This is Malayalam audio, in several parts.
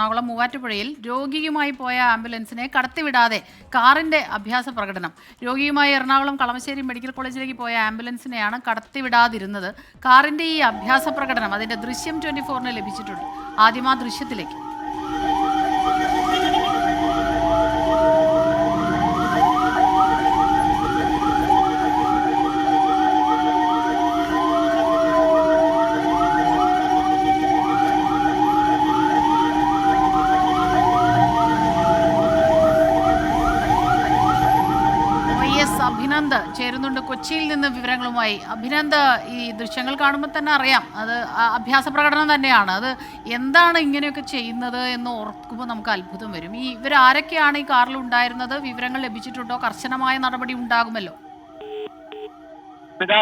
എറണാകുളം മൂവാറ്റുപുഴയിൽ രോഗിയുമായി പോയ ആംബുലൻസിനെ കടത്തിവിടാതെ കാറിന്റെ അഭ്യാസ പ്രകടനം. രോഗിയുമായി എറണാകുളം കളമശ്ശേരി മെഡിക്കൽ കോളേജിലേക്ക് പോയ ആംബുലൻസിനെയാണ് കടത്തിവിടാതിരുന്നത്. കാറിന്റെ ഈ അഭ്യാസ പ്രകടനം അതിന്റെ ദൃശ്യം ട്വന്റി ഫോറിന് ലഭിച്ചിട്ടുണ്ട്. ആദ്യം ആ ദൃശ്യത്തിലേക്ക്. അഭിനന്ദ് ചേരുന്നുണ്ട് കൊച്ചിയിൽ നിന്ന് വിവരങ്ങളുമായി. അഭിനന്ദ് ഈ ദൃശ്യങ്ങൾ കാണുമ്പോൾ തന്നെ അറിയാം. അത് അഭ്യാസ പ്രകടനം തന്നെയാണ്. അത് എന്താണ് ഇങ്ങനെയൊക്കെ ചെയ്യുന്നത് എന്ന് ഓർക്കുമ്പോൾ നമുക്ക് അത്ഭുതം വരും. ഈ ഇവർ ആരൊക്കെയാണ് ഈ കാറിൽ ഉണ്ടായിരുന്നത്? വിവരങ്ങൾ ലഭിച്ചിട്ടുണ്ടോ? കർശനമായ നടപടി ഉണ്ടാകുമല്ലോ?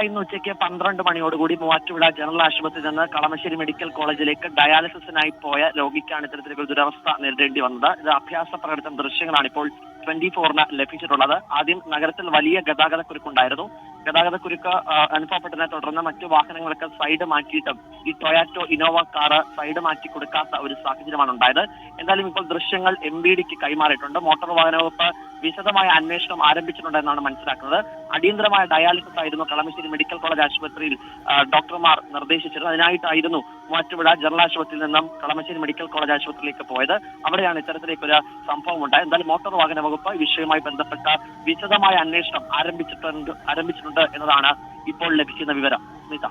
ഇന്ന് ഉച്ചയ്ക്ക് പന്ത്രണ്ട് മണിയോടുകൂടി മൂവാറ്റുപുഴ ജനറൽ ആശുപത്രിയിൽ നിന്ന് കളമശ്ശേരി മെഡിക്കൽ കോളേജിലേക്ക് ഡയാലിസിസിനായി പോയ രോഗിക്കാണ് ഇത്തരത്തിലൊരു ദുരവസ്ഥ നേരിടേണ്ടി വന്നത്. ഇത് അഭ്യാസ പ്രകടനം ദൃശ്യങ്ങളാണ്. ഇപ്പോൾ ട്വന്റി ഫോറിന് ലഭിച്ചിട്ടുള്ളത്. ആദ്യം നഗരത്തിൽ വലിയ ഗതാഗത കുരുക്കുണ്ടായിരുന്നു ഗതാഗത കുരുക്ക് അനുഭവപ്പെട്ടതിനെ തുടർന്ന് മറ്റു വാഹനങ്ങളൊക്കെ സൈഡ് മാറ്റിയിട്ടും ഈ ടൊയാറ്റോ ഇനോവ കാറ് സൈഡ് മാറ്റി കൊടുക്കാത്ത ഒരു സാഹചര്യമാണ് ഉണ്ടായത്. എന്തായാലും ഇപ്പോൾ ദൃശ്യങ്ങൾ എം ബി ഡിക്ക് കൈമാറിയിട്ടുണ്ട്. മോട്ടോർ വാഹന വകുപ്പ് വിശദമായ അന്വേഷണം ആരംഭിച്ചിട്ടുണ്ട് എന്നാണ് മനസ്സിലാക്കുന്നത്. അടിയന്തരമായ ഡയാലിസിസ് ആയിരുന്നു കളമശ്ശേരി മെഡിക്കൽ കോളേജ് ആശുപത്രിയിൽ ഡോക്ടർമാർ നിർദ്ദേശിച്ചത് അതിനായിട്ടായിരുന്നു മൂവാറ്റുപുഴ ജനറൽ ആശുപത്രിയിൽ നിന്നും കളമശ്ശേരി മെഡിക്കൽ കോളേജ് ആശുപത്രിയിലേക്ക് പോയത്. അവിടെയാണ് ഇത്തരത്തിലേക്കൊരു സംഭവം ഉണ്ടായത്. എന്തായാലും മോട്ടോർ വാഹന വകുപ്പ് ഈ വിഷയവുമായി ബന്ധപ്പെട്ട വിശദമായ അന്വേഷണം ആരംഭിച്ചിട്ടുണ്ട് ആരംഭിച്ചിട്ടുണ്ട് എന്നതാണ് ഇപ്പോൾ ലഭിക്കുന്ന വിവരം. സ്മിത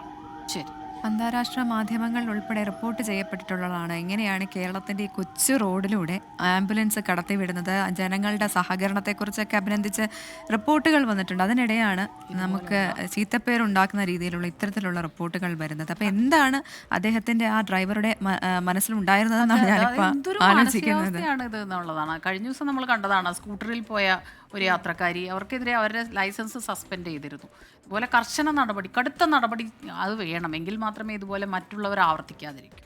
ശരി. അന്താരാഷ്ട്ര മാധ്യമങ്ങൾ ഉൾപ്പെടെ റിപ്പോർട്ട് ചെയ്യപ്പെട്ടിട്ടുള്ളതാണ്. എങ്ങനെയാണ് കേരളത്തിന്റെ ഈ കൊച്ചു റോഡിലൂടെ ആംബുലൻസ് കടത്തിവിടുന്നത്? ജനങ്ങളുടെ സഹകരണത്തെക്കുറിച്ചൊക്കെ അഭിനന്ദിച്ച് റിപ്പോർട്ടുകൾ വന്നിട്ടുണ്ട്. അതിനിടെയാണ് നമുക്ക് ചീത്തപ്പേരുണ്ടാക്കുന്ന രീതിയിലുള്ള ഇത്തരത്തിലുള്ള റിപ്പോർട്ടുകൾ വരുന്നത്. അപ്പോൾ എന്താണ് അദ്ദേഹത്തിന്റെ ആ ഡ്രൈവറുടെ മനസ്സിലുണ്ടായിരുന്നതെന്നാണ് ഞാനിപ്പോൾ ആലോചിക്കുന്നത്. എന്നുള്ളതാണ്. കഴിഞ്ഞ ദിവസം നമ്മൾ കണ്ടതാണ് സ്കൂട്ടറിൽ പോയ ഒരു യാത്രക്കാരി അവർക്കെതിരെ അവരുടെ ലൈസൻസ് സസ്പെൻഡ് ചെയ്തിരുന്നു. അതുപോലെ കർശന നടപടി കടുത്ത നടപടി അത് വേണം. എങ്കിൽ മാത്രമേ ഇതുപോലെ മറ്റുള്ളവർ ആവർത്തിക്കാതിരിക്കൂ.